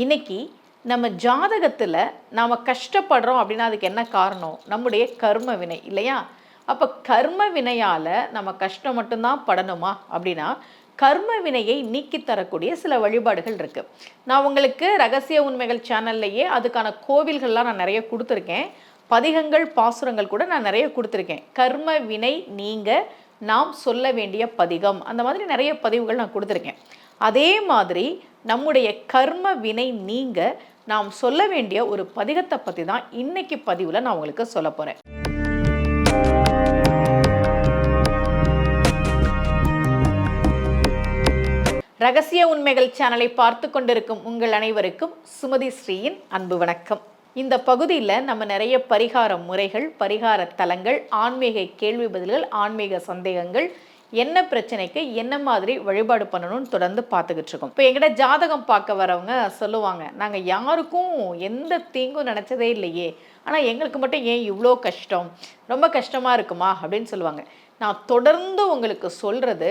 இன்னைக்கு நம்ம ஜாதகத்தில் நாம் கஷ்டப்படுறோம் அப்படின்னா அதுக்கு என்ன காரணம்? நம்முடைய கர்ம வினை இல்லையா? அப்போ கர்ம வினையால் நம்ம கஷ்டம் மட்டும்தான் படணுமா? அப்படின்னா கர்ம வினையை நீக்கி தரக்கூடிய சில வழிபாடுகள் இருக்குது நான் உங்களுக்கு ரகசிய உண்மைகள் சேனல்லையே அதுக்கான கோவில்கள்லாம் நான் நிறைய கொடுத்துருக்கேன். பதிகங்கள் பாசுரங்கள் கூட நான் நிறைய கொடுத்துருக்கேன். கர்ம வினை நீங்க நாம் சொல்ல வேண்டிய பதிகம். அந்த மாதிரி நிறைய பதிவுகள் நான் கொடுத்துருக்கேன். அதே மாதிரி நம்முடைய கர்ம வினை நீங்க நாம் சொல்ல வேண்டிய ஒரு பதிகத்தை பற்றி தான் இன்னைக்கு பதிவில் நான் உங்களுக்கு சொல்ல போகிறேன் ரகசிய உண்மைகள் சேனலை பார்த்து கொண்டிருக்கும் உங்கள் அனைவருக்கும் சுமதி ஸ்ரீயின் அன்பு வணக்கம். இந்த பகுதியில் நம்ம நிறைய பரிகார முறைகள் பரிகார தலங்கள் ஆன்மீக கேள்வி பதில்கள் ஆன்மீக சந்தேகங்கள் என்ன பிரச்சனைக்கு என்ன மாதிரி வழிபாடு பண்ணணும்னு தொடர்ந்து பார்த்துக்கிட்டு இருக்கோம் இப்போ எங்கிட்ட ஜாதகம் பார்க்க வரவங்க சொல்லுவாங்க நாங்கள் யாருக்கும் எந்த தீங்கும் நினச்சதே இல்லையே. ஆனால் எங்களுக்கு மட்டும் ஏன் இவ்வளோ கஷ்டம்? ரொம்ப கஷ்டமாக இருக்குமா? அப்படின்னு சொல்லுவாங்க. நான் தொடர்ந்து உங்களுக்கு சொல்கிறது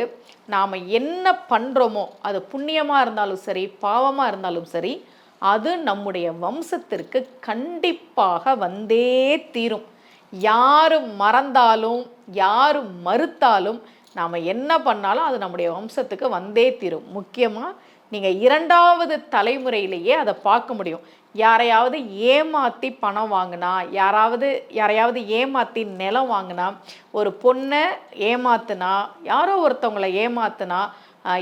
நாம் என்ன பண்ணுறோமோ அது புண்ணியமாக இருந்தாலும் சரி பாவமாக இருந்தாலும் சரி அது நம்முடைய வம்சத்திற்கு கண்டிப்பாக வந்தே தீரும். யார் மறந்தாலும் யார் மறுத்தாலும் நாம் என்ன பண்ணாலும் அது நம்முடைய வம்சத்துக்கு வந்தே தீரும். முக்கியமாக நீங்கள் இரண்டாவது தலைமுறையிலேயே அதை பார்க்க முடியும். யாரையாவது ஏமாற்றி பணம் வாங்கினா யாராவது யாரையாவது ஏமாற்றி நிலம் வாங்கினா ஒரு பொண்ணை ஏமாத்துனா யாரோ ஒருத்தவங்களை ஏமாத்துனா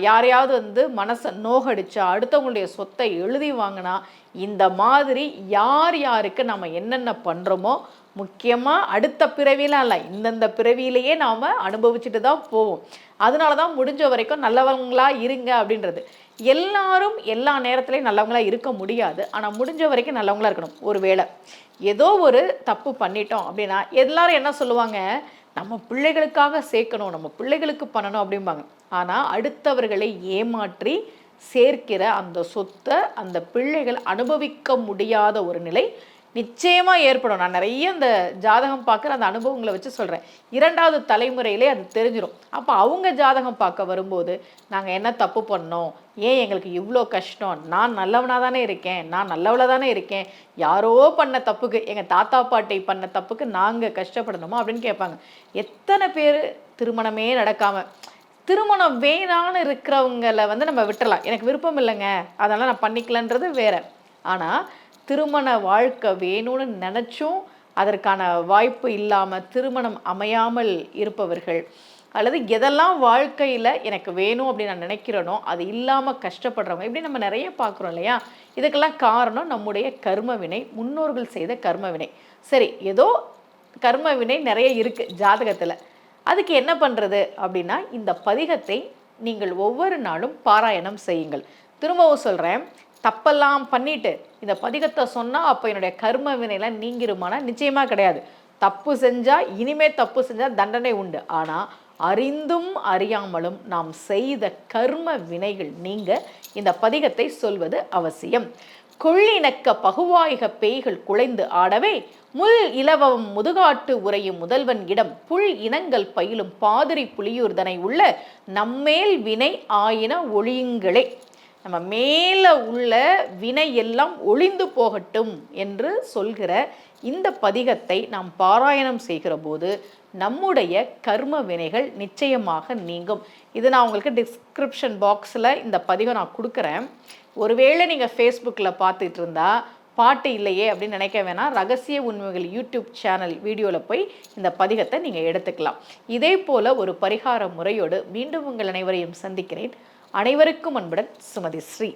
யாரையாவது வந்து மனசை நோகடிச்சா அடுத்தவங்களுடைய சொத்தை எழுதி வாங்கினா இந்த மாதிரி யார் யாருக்கு நம்ம என்னென்ன பண்ணுறோமோ முக்கியமாக அடுத்த பிறவிலாம் இல்லை இந்தந்த பிறவியிலேயே நாம் அனுபவிச்சுட்டு தான் போவோம். அதனால தான் முடிஞ்ச வரைக்கும் நல்லவங்களாக இருங்க அப்படின்றது. எல்லாரும் எல்லா நேரத்துலையும் நல்லவங்களாக இருக்க முடியாது. ஆனால் முடிஞ்ச வரைக்கும் நல்லவங்களாக இருக்கணும். ஒரு வேளை ஏதோ ஒரு தப்பு பண்ணிட்டோம் அப்படின்னா எல்லாரும் என்ன சொல்லுவாங்க? நம்ம பிள்ளைகளுக்காக சேர்க்கணும் நம்ம பிள்ளைகளுக்கு பண்ணணும் அப்படிம்பாங்க. ஆனால் அடுத்தவர்களை ஏமாற்றி சேர்க்கிற அந்த சொத்தை அந்த பிள்ளைகள் அனுபவிக்க முடியாத ஒரு நிலை நிச்சயமாக ஏற்படும். நான் நிறைய இந்த ஜாதகம் பார்க்குற அந்த அனுபவங்களை வச்சு சொல்கிறேன் இரண்டாவது தலைமுறையிலே அது தெரிஞ்சிடும் அப்போ அவங்க ஜாதகம் பார்க்க வரும்போது நாங்கள் என்ன தப்பு பண்ணோம்? ஏன் எங்களுக்கு இவ்வளோ கஷ்டம்? நான் நல்லவனாக தானே இருக்கேன். நான் நல்லவளாக தானே இருக்கேன். யாரோ பண்ண தப்புக்கு எங்கள் தாத்தா பாட்டி பண்ண தப்புக்கு நாங்கள் கஷ்டப்படணுமா அப்படின்னு கேட்பாங்க. எத்தனை பேர் திருமணமே நடக்காமல் திருமணம் வேணான்னு இருக்கிறவங்கள வந்து நம்ம விட்டுறலாம். எனக்கு விருப்பம் இல்லைங்க. அதனால் நான் பண்ணிக்கலன்றது வேற. ஆனால் திருமண வாழ்க்கை வேணும்னு நினச்சும் அதற்கான வாய்ப்பு இல்லாமல் திருமணம் அமையாமல் இருப்பவர்கள். அல்லது எதெல்லாம் வாழ்க்கையில் எனக்கு வேணும் அப்படின்னு நான் நினைக்கிறேனோ அது இல்லாமல் கஷ்டப்படுறவங்க இப்படி நம்ம நிறைய பார்க்குறோம் இல்லையா? இதுக்கெல்லாம் காரணம் நம்முடைய கர்மவினை முன்னோர்கள் செய்த கர்மவினை சரி ஏதோ கர்மவினை நிறைய இருக்குது ஜாதகத்தில். அதுக்கு என்ன பண்ணுறது அப்படின்னா இந்த பதிகத்தை நீங்கள் ஒவ்வொரு நாளும் பாராயணம் செய்யுங்கள். திரும்பவும் சொல்கிறேன் தப்பெல்லாம் பண்ணிட்டு இந்த பதிகத்தை சொன்னால் அப்போ என்னுடைய கர்ம வினையெல்லாம் நீங்கிருமானா நிச்சயமாக கிடையாது. தப்பு செஞ்சால் இனிமே தப்பு செஞ்சால் தண்டனை உண்டு. ஆனால் அறிந்தும் அறியாமலும் நாம் செய்த கர்ம வினைகள் நீங்க இந்த பதிகத்தை சொல்வது அவசியம். கொள்ளிணக்க பகுவாய்க பேய்கள் குலைந்து ஆடவே முள் இலவம் முதுகாட்டு உரையும் முதல்வன் இடம் புல் இனங்கள் பயிலும் பாதிரி புலியூர்தனை உள்ள நம்மேல் வினை ஆயின ஒளியுங்களே நம்ம மேலே உள்ள வினை எல்லாம் ஒளிந்து போகட்டும் என்று சொல்கிற இந்த பதிகத்தை நாம் பாராயணம் செய்கிற போது நம்முடைய கர்ம வினைகள் நிச்சயமாக நீங்கும். இது நான் உங்களுக்கு டிஸ்கிரிப்ஷன் பாக்ஸில் இந்த பதிகம் நான் கொடுக்குறேன். ஒருவேளை நீங்கள் ஃபேஸ்புக்கில் பார்த்துட்டு இருந்தா பாட்டு இல்லையே அப்படின்னு நினைக்க வேணாம். ரகசிய உண்மைகள் யூடியூப் சேனல் வீடியோவில் போய் இந்த பதிகத்தை நீங்கள் எடுத்துக்கலாம். இதே போல் ஒரு பரிகார முறையோடு மீண்டும் உங்கள் அனைவரையும் சந்திக்கிறேன். அனைவருக்கும் அன்புடன் சுமதி ஸ்ரீ.